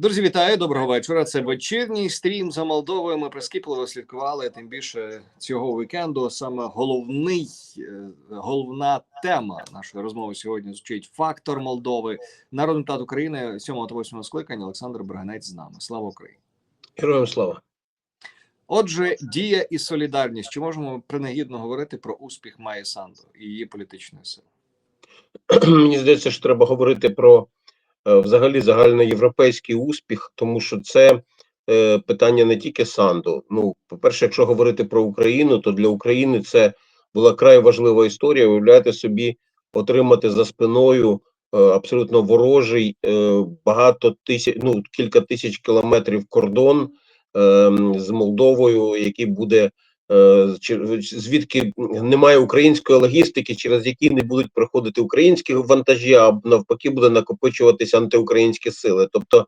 Друзі, вітаю, доброго вечора. Це вечірній стрім за Молдовою. Ми прискіпливо слідкували. Тим більше цього вікенду. Саме головний е, головна тема нашої розмови сьогодні звучить фактор Молдови. Народний депутат України 7 та 8 скликання Олександр Браганець з нами. Слава Україні! Героям слава. Отже, дія і солідарність. Чи можемо принагідно говорити про успіх Майї Санду і її політичної сили? Мені здається, що треба говорити про взагалі загальноєвропейський успіх, тому що це е, питання не тільки Санду. Ну, по-перше, якщо говорити про Україну, то для України це була край важлива історія. Уявляєте собі, отримати за спиною е, абсолютно ворожий, е, багато тисяч, ну кілька тисяч кілометрів кордон е, з Молдовою, який буде. Е, Звідки немає української логістики, через які не будуть проходити українські вантажі, а навпаки буде накопичуватися антиукраїнські сили. Тобто,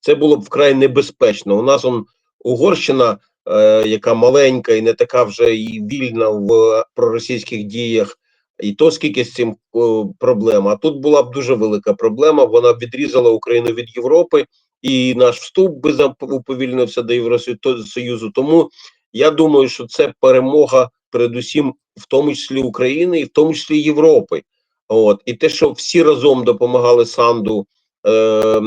це було б вкрай небезпечно. У нас он Угорщина, е, яка маленька і не така вже і вільна в проросійських діях, і то скільки з цим о, проблем. А тут була б дуже велика проблема. Вона б відрізала Україну від Європи, і наш вступ би уповільнився до Євросоюзу. Тому я думаю, що це перемога, передусім, в тому числі України, і в тому числі Європи. От і те, що всі разом допомагали Санду е,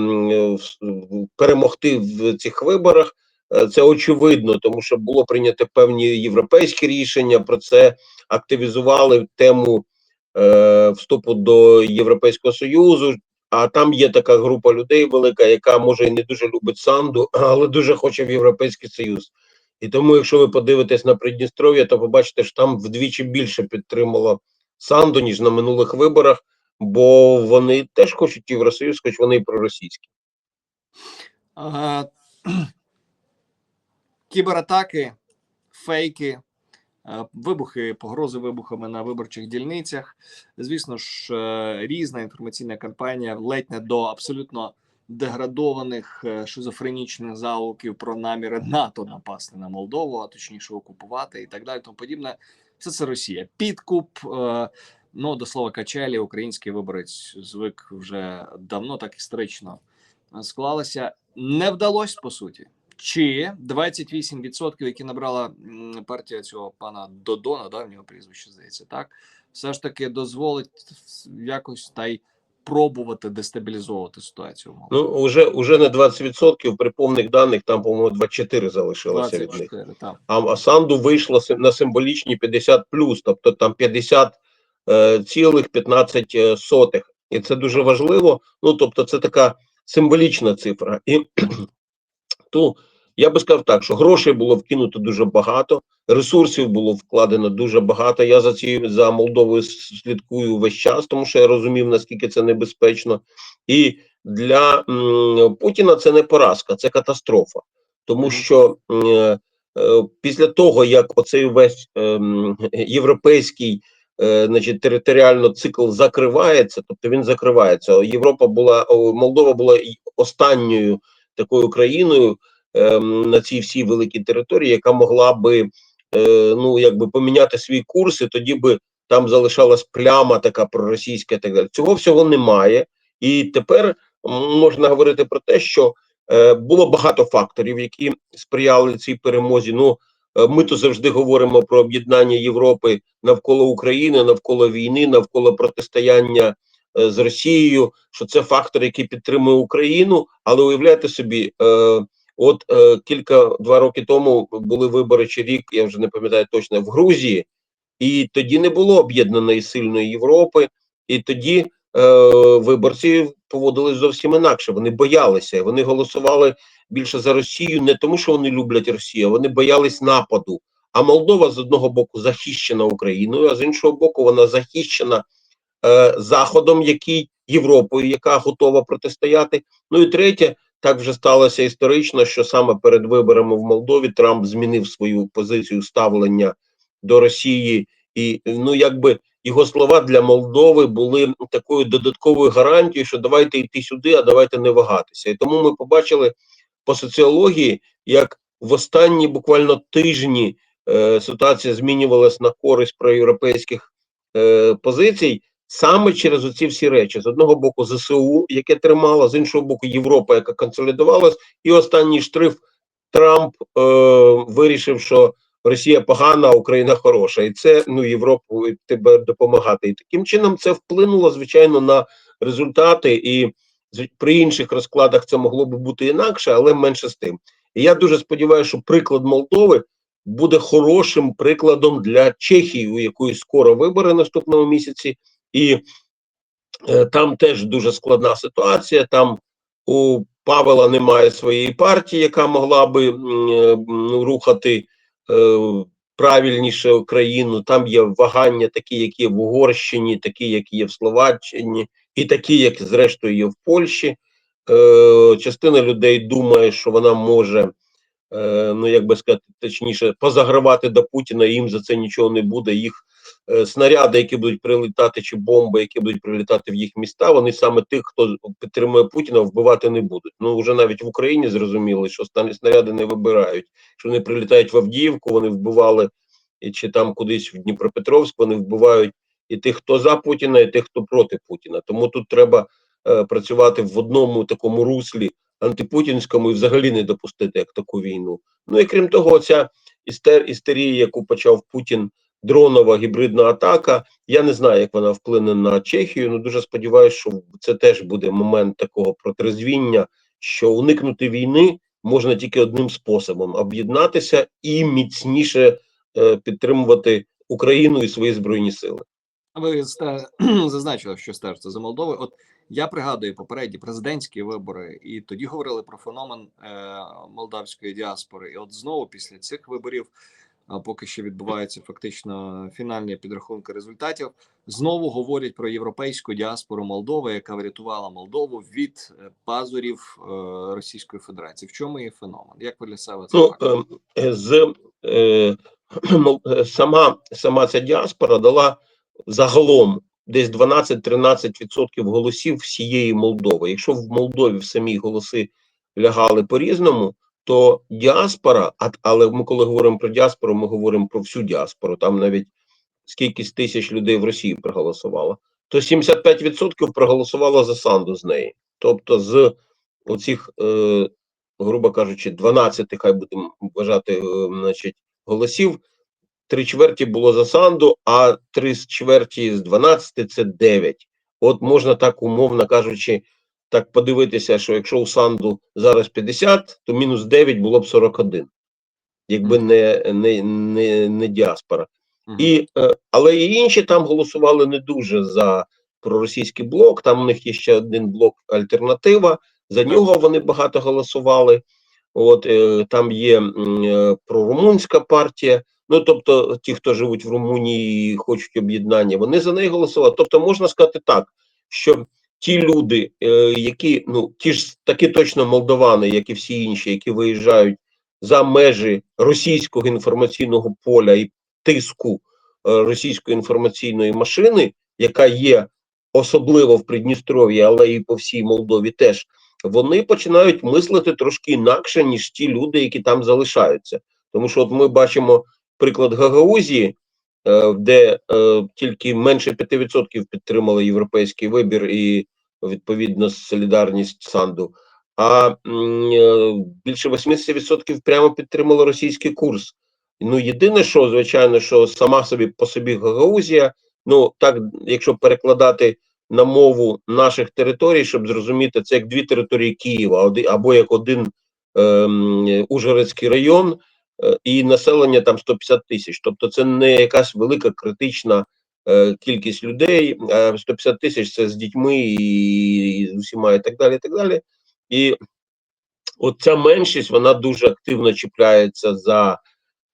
перемогти в цих виборах, е, це очевидно, тому що було прийнято певні європейські рішення. Про це активізували тему е, вступу до Європейського союзу. А там є така група людей велика, яка може і не дуже любить Санду, але дуже хоче в Європейський Союз. І тому, якщо ви подивитесь на Придністров'я, то побачите, що там вдвічі більше підтримало Санду, ніж на минулих виборах, бо вони теж хочуть Євросоюз, хоч вони і проросійські. Ага. Кібератаки, фейки, е, вибухи, погрози вибухами на виборчих дільницях. Звісно ж, е, різна інформаційна кампанія ледь не до абсолютно деградованих е, шизофренічних заголовків про наміри НАТО напасти на Молдову, а точніше окупувати і так далі. Тому подібне. Все це Росія. Підкуп. е, Ну, до слова качелі, український виборець звик вже давно, так історично склалося. Не вдалося по суті. Чи 28%, які набрала партія цього пана Додона, да, в нього прізвище здається, так все ж таки дозволить якось та й пробувати дестабілізовувати ситуацію. Ну, уже, уже не 20%, при повних даних там, по-моєму, 24 залишилося від них. 24, так. А, Санду вийшло на символічні 50 плюс, тобто там 50 е, цілих 15 е, сотих. І це дуже важливо. Ну, тобто, це така символічна цифра. І то я би сказав так, що грошей було вкинуто дуже багато, ресурсів було вкладено дуже багато. Я за цією за Молдовою слідкую весь час, тому що я розумів, наскільки це небезпечно. І для м, Путіна це не поразка, це катастрофа. Тому що м, е, е, після того, як оцей весь ем, європейський е, значить, територіально цикл закривається, тобто він закривається. Європа була Молдова була останньою такою країною на цій всій великій території, яка могла би е, ну якби поміняти свій курс, і тоді би там залишалась пляма така проросійська. і Так далі. Цього всього немає, і тепер можна говорити про те, що е, було багато факторів, які сприяли цій перемозі. Ну е, ми то завжди говоримо про об'єднання Європи навколо України, навколо війни, навколо протистояння з Росією. Що це фактор, який підтримує Україну, але уявляєте собі, от е, кілька два роки тому були вибори чи рік, я вже не пам'ятаю точно в Грузії, і тоді не було об'єднаної сильної Європи, і тоді е, виборці поводились зовсім інакше. Вони боялися, вони голосували більше за Росію, не тому, що вони люблять Росію, вони боялись нападу. А Молдова з одного боку захищена Україною, а з іншого боку, вона захищена е, Заходом, який Європою, яка готова протистояти. Ну і третє, так вже сталося історично, що саме перед виборами в Молдові Трамп змінив свою позицію ставлення до Росії, і ну якби його слова для Молдови були такою додатковою гарантією, що давайте йти сюди, а давайте не вагатися. І тому ми побачили по соціології, як в останні буквально тижні е, ситуація змінювалась на користь проєвропейських е, позицій. Саме через оці всі речі: з одного боку, ЗСУ, яке тримало, з іншого боку, Європа, яка консолідувалась, і останній штрих Трамп е, вирішив, що Росія погана, а Україна хороша, і це ну Європу тебе допомагати. І таким чином це вплинуло звичайно на результати, і при інших розкладах це могло би бути інакше, але менше з тим. І я дуже сподіваюся, що приклад Молдови буде хорошим прикладом для Чехії, у якої скоро вибори наступного місяці, і е, там теж дуже складна ситуація. Там у Павела немає своєї партії, яка могла би е, рухати е, правильніше країну. Там є вагання, такі, які є в Угорщині, такі, які є в Словаччині, і такі, як зрештою є в Польщі. Частина людей думає, що вона може, ну як би сказати, точніше, позагравати до Путіна, їм за це нічого не буде. Їх е, снаряди, які будуть прилітати, чи бомби, які будуть прилітати в їх міста, вони саме тих, хто підтримує Путіна, вбивати не будуть. Ну вже навіть в Україні зрозуміли, що снаряди не вибирають. Що вони прилітають в Авдіївку, вони вбивали чи там кудись в Дніпропетровськ, вони вбивають і тих, хто за Путіна, і тих, хто проти Путіна. Тому тут треба е, працювати в одному такому руслі антипутінському і взагалі не допустити як таку війну. Ну і крім того, ця істер, істерія, яку почав Путін, дронова гібридна атака. Я не знаю, як вона вплине на Чехію. Ну дуже сподіваюся, що це теж буде момент такого протрезвіння, що уникнути війни можна тільки одним способом: об'єднатися і міцніше е, підтримувати Україну і свої збройні сили. Ви ста- зазначили, що стежите за Молдовою. От я пригадую попередні президентські вибори, і тоді говорили про феномен е, молдавської діаспори. І от знову після цих виборів, а поки що відбуваються фактично фінальні підрахунки результатів, знову говорять про європейську діаспору Молдови, яка врятувала Молдову від е, пазурів е, Російської Федерації. В чому є феномен? Як ви для себе це Ну, е, з е, е, сама, сама ця діаспора дала загалом десь 12-13% голосів всієї Молдови. Якщо в Молдові в самій голоси лягали по-різному, то діаспора, а, але ми коли говоримо про діаспору, ми говоримо про всю діаспору. Там навіть скільки тисяч людей в Росії проголосувало, то 75% проголосувало за Санду з неї. Тобто з оцих, е, грубо кажучи, 12, хай будемо вважати, е, значить, голосів, три чверті було за Санду, а три чверті з 12 це 9. От можна так, умовно кажучи, так подивитися, що якщо у Санду зараз 50, то мінус 9 було б 41. Якби не, не, не, не діаспора. І, е, але і інші там голосували не дуже за проросійський блок. Там у них є ще один блок альтернатива. За нього вони багато голосували. От е, там є е, прорумунська партія. Ну тобто, ті, хто живуть в Румунії і хочуть об'єднання, вони за неї голосували. Тобто, можна сказати так, що ті люди, е, які ну ті ж такі точно молдовани, як і всі інші, які виїжджають за межі російського інформаційного поля і тиску е, російської інформаційної машини, яка є особливо в Придністров'ї, але і по всій Молдові теж, вони починають мислити трошки інакше, ніж ті люди, які там залишаються. Тому що от ми бачимо приклад Гагаузії, е, де е, тільки менше 5% підтримали європейський вибір і відповідно солідарність Санду. А е, більше 80% прямо підтримали російський курс. Ну, єдине, що звичайно, що сама собі по собі Гагаузія, ну так, якщо перекладати на мову наших територій, щоб зрозуміти, це як дві території Києва, або як один ем, Ужгородський район, і населення там 150 тисяч. Тобто, це не якась велика критична е, кількість людей. А 150 тисяч це з дітьми і, з усіма, і так далі. І так далі. І от ця меншість вона дуже активно чіпляється за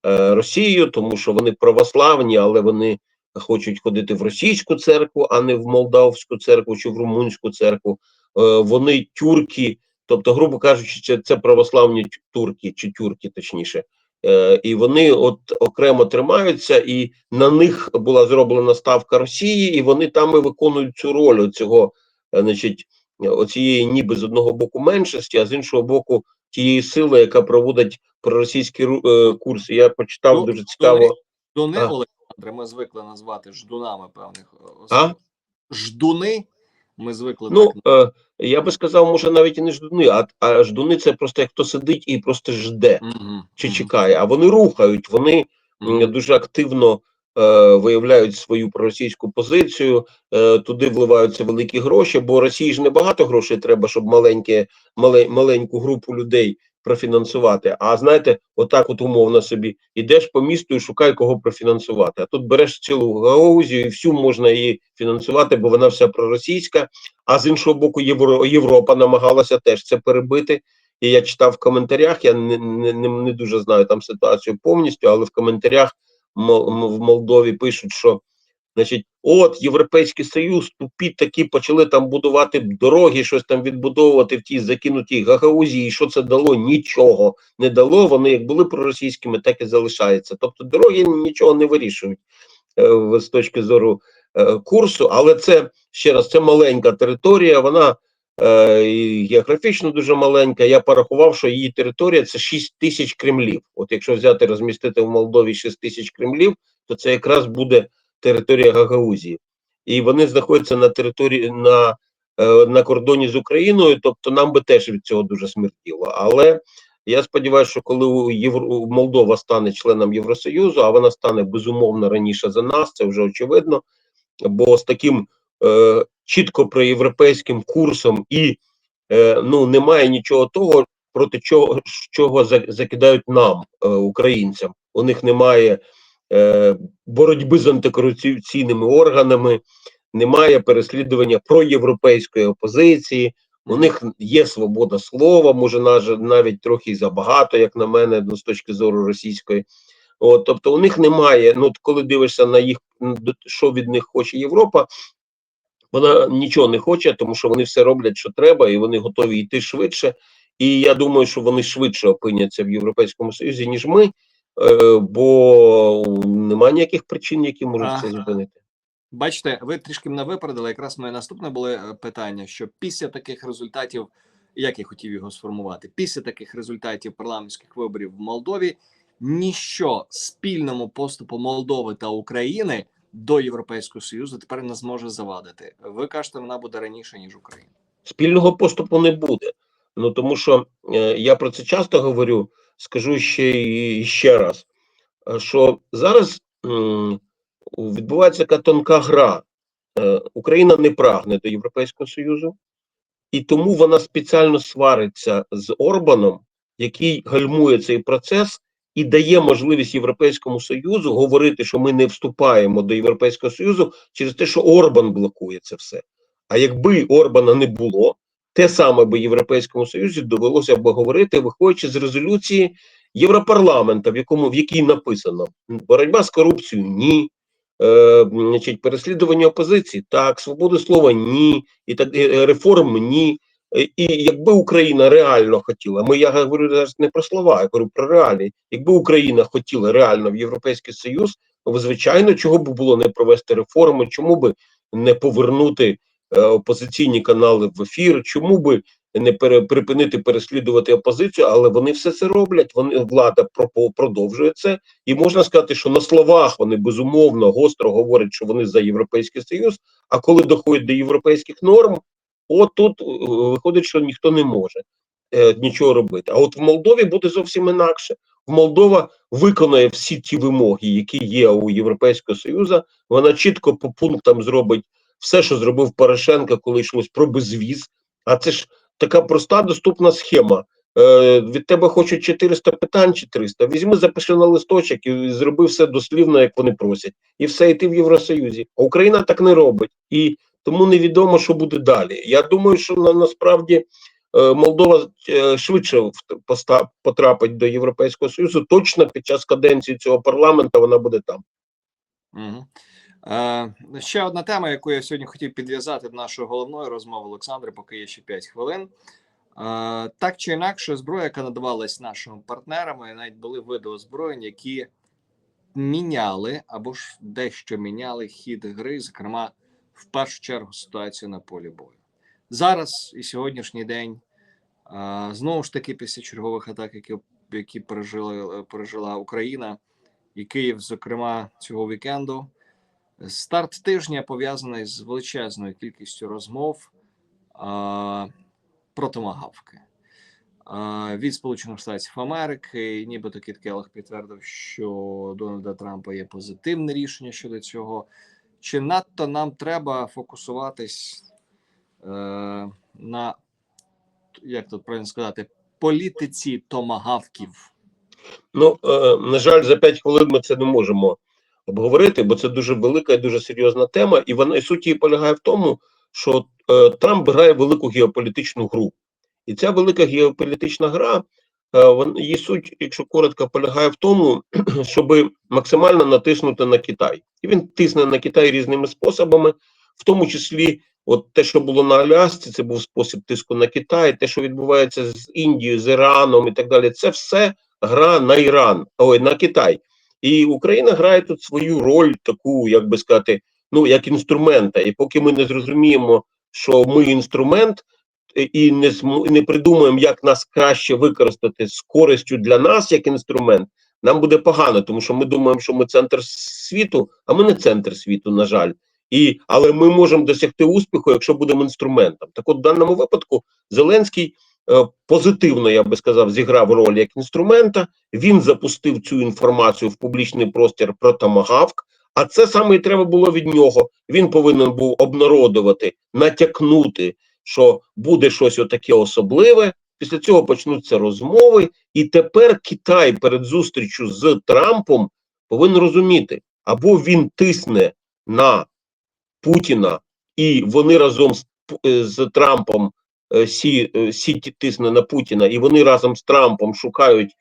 е, Росію, тому що вони православні, але вони хочуть ходити в російську церкву, а не в молдавську церкву чи в румунську церкву. Е, вони тюрки, тобто, грубо кажучи, це, православні турки чи тюрки, точніше. Е, і вони от окремо тримаються, і на них була зроблена ставка Росії, і вони там і виконують цю роль цього, значить, оцієї ніби з одного боку меншості, а з іншого боку, тієї сили, яка проводить проросійські ру- е, курси. Я почитав Ну, дуже цікаво. Ждуни, Олександре, ми звикли назвати ждунами певних е, А? ждуни. Ми звикли Ну, так. е, я би сказав, може навіть і не ждуни, а, а ждуни це просто як хто сидить і просто жде угу. чи чекає. А вони рухають, вони угу. дуже активно виявляють свою проросійську позицію, е, туди вливаються великі гроші, бо Росії ж не багато грошей треба, щоб маленьке, мале, маленьку групу людей профінансувати. А знаєте, отак, от умовно собі ідеш по місту і шукай кого профінансувати. А тут береш цілу Гаузію і всю можна її фінансувати, бо вона вся проросійська. А з іншого боку, Євро, Європа намагалася теж це перебити. І я читав в коментарях. Я не, не, не, дуже знаю там ситуацію повністю, але в коментарях в Молдові пишуть, що значить, от Європейський Союз, тупі такі почали там будувати дороги, щось там відбудовувати в тій закинутій Гагаузії. І що це дало? Нічого не дало. Вони як були проросійськими, так і залишаються. Тобто дороги нічого не вирішують е, з точки зору е, курсу, але це ще раз це маленька територія. Вона і географічно дуже маленька. Я порахував, що її територія це 6 тисяч кремлів. От якщо взяти розмістити в Молдові 6 тисяч кремлів, то це якраз буде територія Гагаузії. І вони знаходяться на території на, е, на кордоні з Україною, тобто нам би теж від цього дуже смертіло. Але я сподіваюся, що коли Євро... Молдова стане членом Євросоюзу, а вона стане безумовно раніше за нас, це вже очевидно. Бо з таким е, чітко проєвропейським курсом і е, ну немає нічого того, проти чого, чого закидають нам, е, українцям. У них немає боротьби з антикорупційними органами, немає переслідування проєвропейської опозиції. У них є свобода слова, може навіть трохи забагато, як на мене, ну, з точки зору російської. От, тобто у них немає. Ну, коли дивишся на їх, що від них хоче Європа, вона нічого не хоче, тому що вони все роблять, що треба, і вони готові йти швидше. І я думаю, що вони швидше опиняться в Європейському Союзі, ніж ми, е, бо немає ніяких причин, які можуть це зупинити. Бачите, ви трішки мене випередили. Якраз моє наступне було е, питання: що після таких результатів, як я хотів його сформувати, після таких результатів парламентських виборів в Молдові, ніщо спільному поступу Молдови та України до Європейського Союзу тепер не зможе завадити. Ви кажете, вона буде раніше ніж Україна. Спільного поступу не буде. Ну тому що е, я про це часто говорю, скажу ще і ще раз, е, що зараз м, відбувається така тонка гра. Е, Україна не прагне до Європейського Союзу, і тому вона спеціально свариться з Орбаном, який гальмує цей процес і дає можливість Європейському Союзу говорити, що ми не вступаємо до Європейського Союзу через те, що Орбан блокує це все. А якби Орбана не було, те саме би Європейському Союзі довелося б говорити, виходячи з резолюції Європарламента, в якому в якій написано боротьба з корупцією ні. Е, значить, переслідування опозиції так, свободи слова ні, і так реформ ні. І якби Україна реально хотіла, ми я говорю зараз не про слова, я говорю про реалії. Якби Україна хотіла реально в Європейський Союз, ну, звичайно, чого б було не провести реформи, чому би не повернути е, опозиційні канали в ефір, чому би не пере, припинити переслідувати опозицію, але вони все це роблять. Вони влада про- продовжує це, і можна сказати, що на словах вони безумовно гостро говорять, що вони за європейський союз. А коли доходять до європейських норм, от тут е, виходить, що ніхто не може е, нічого робити. А от в Молдові буде зовсім інакше. Молдова виконає всі ті вимоги, які є у Європейського Союзу. Вона чітко по пунктам зробить все, що зробив Порошенко, коли йшлось про безвіз. А це ж така проста доступна схема. Е, від тебе хочуть 400 питань, 400, Візьми, запиши на листочок і зроби все дослівно, як вони просять, і все, і ти в Євросоюзі. А Україна так не робить, і тому невідомо, що буде далі. Я думаю, що на, насправді е, Молдова е, швидше в- поста- потрапить до Європейського Союзу. Точно під час каденції цього парламенту вона буде там. Угу. Е, ще одна тема, яку я сьогодні хотів підв'язати до нашої головної розмови Олександре, поки є ще 5 хвилин. Е, так чи інакше, зброя, яка надавалась нашими партнерами, навіть були види озброєнь, які міняли або ж дещо міняли хід гри, зокрема, в першу чергу ситуацію на полі бою. Зараз і сьогоднішній день знову ж таки після чергових атак, які, які пережила, пережила Україна і Київ, зокрема, цього вікенду. Старт тижня пов'язаний з величезною кількістю розмов а, про томагавки. А, від Сполучених Штатів Америки, нібито Кіт Келлог підтвердив, що Дональда Трампа є позитивне рішення щодо цього. Чи надто нам треба фокусуватись е, на як тут правильно сказати, політиці томагавків? Ну, е, на жаль, за 5 хвилин ми це не можемо обговорити, бо це дуже велика і дуже серйозна тема, і вона і суть її полягає в тому, що е, Трамп грає велику геополітичну гру. І ця велика геополітична гра, її суть, якщо коротко, полягає в тому, щоб максимально натиснути на Китай. І він тисне на Китай різними способами, в тому числі, от те, що було на Алясці, це був спосіб тиску на Китай, те, що відбувається з Індією, з Іраном і так далі, це все гра на Іран, ой, на Китай. І Україна грає тут свою роль, таку, як би сказати, ну як інструмента. І поки ми не зрозуміємо, що ми інструмент, е, і не не придумаємо, як нас краще використати з користю для нас як інструмент, нам буде погано, тому що ми думаємо, що ми центр світу, а ми не центр світу, на жаль. І, але ми можемо досягти успіху, якщо будемо інструментом. Так от в даному випадку Зеленський е, позитивно, я би сказав, зіграв роль як інструмента. Він запустив цю інформацію в публічний простір про Томагавк. А це саме і треба було від нього. Він повинен був обнародувати, натякнути, що буде щось отаке особливе. Після цього почнуться розмови, і тепер Китай перед зустрічю з Трампом повинен розуміти, або він тисне на Путіна, і вони разом з, е, з Трампом е, Сі, е, Сі тисне на Путіна, і вони разом з Трампом шукають,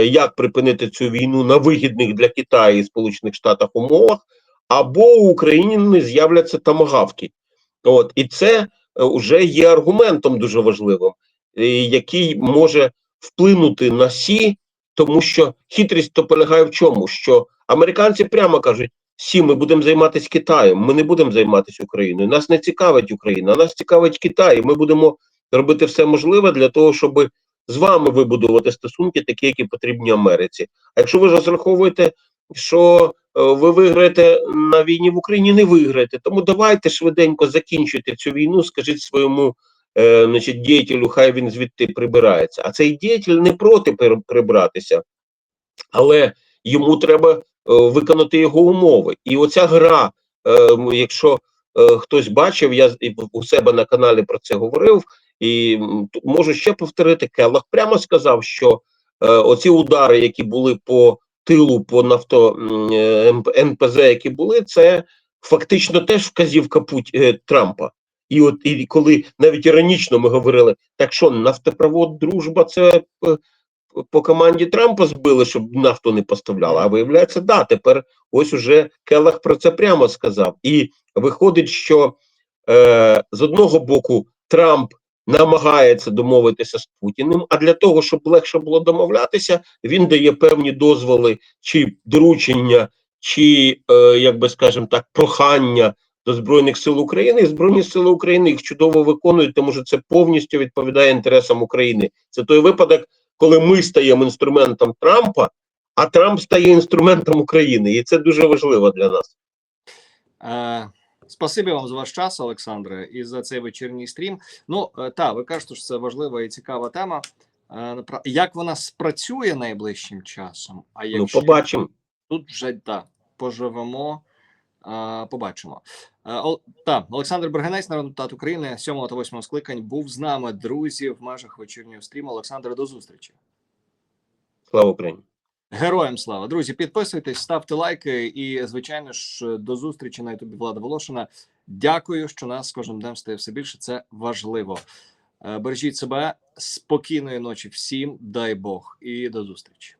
як припинити цю війну на вигідних для Китаю і Сполучених Штатах умовах, або у Україні не з'являться тамагавки. От і це вже є аргументом дуже важливим, е, який може вплинути на Сі, тому що хитрість то полягає в чому? Що американці прямо кажуть. Сі, ми будемо займатися Китаєм, ми не будемо займатися Україною. Нас не цікавить Україна, нас цікавить Китай. Ми будемо робити все можливе для того, щоб з вами вибудувати стосунки, такі, які потрібні Америці. А якщо ви розраховуєте, що е, ви виграєте на війні в Україні, не виграєте. Тому давайте швиденько закінчуйте цю війну, скажіть своєму е, значить, діятелю, хай він звідти прибирається. А цей діятель не проти прибратися, але йому треба е, виконати його умови. І оця гра, е, якщо е, хтось бачив, я у себе на каналі про це говорив, і можу ще повторити, Келлах прямо сказав, що е, оці удари, які були по тилу, по нафто е, МП- НПЗ, які були, це фактично теж вказівка Путь, е, Трампа. І от і коли навіть іронічно ми говорили, так що нафтопровод дружба це по команді Трампа збили, щоб нафту не поставляла. А виявляється, да, тепер ось уже Келлах про це прямо сказав. І виходить, що е, з одного боку Трамп намагається домовитися з Путіним, а для того, щоб легше було домовлятися, він дає певні дозволи чи доручення, чи, е, як би скажемо так, прохання до Збройних сил України, і Збройні сили України їх чудово виконують, тому що це повністю відповідає інтересам України. Це той випадок, коли ми стаємо інструментом Трампа, а Трамп стає інструментом України, і це дуже важливо для нас. Е, спасибі вам за ваш час, Олександре, і за цей вечірній стрім. Ну е, та ви кажете, що це важлива і цікава тема. Е, як вона спрацює найближчим часом? А Ну, якщо побачимо. тут вже да, поживемо, е, побачимо. Та, Олександр Бергенець, народний депутат України, 7 та 8 скликань, був з нами, друзі, в межах вечірнього стріму. Олександр, до зустрічі. Слава Україні. Героям слава друзі, підписуйтесь, ставте лайки і, звичайно ж, до зустрічі на ютубі Влада Волошина. Дякую, що нас кожним днем стає все більше. Це важливо. Е, Бережіть себе спокійної ночі всім. Дай Бог і до зустрічі.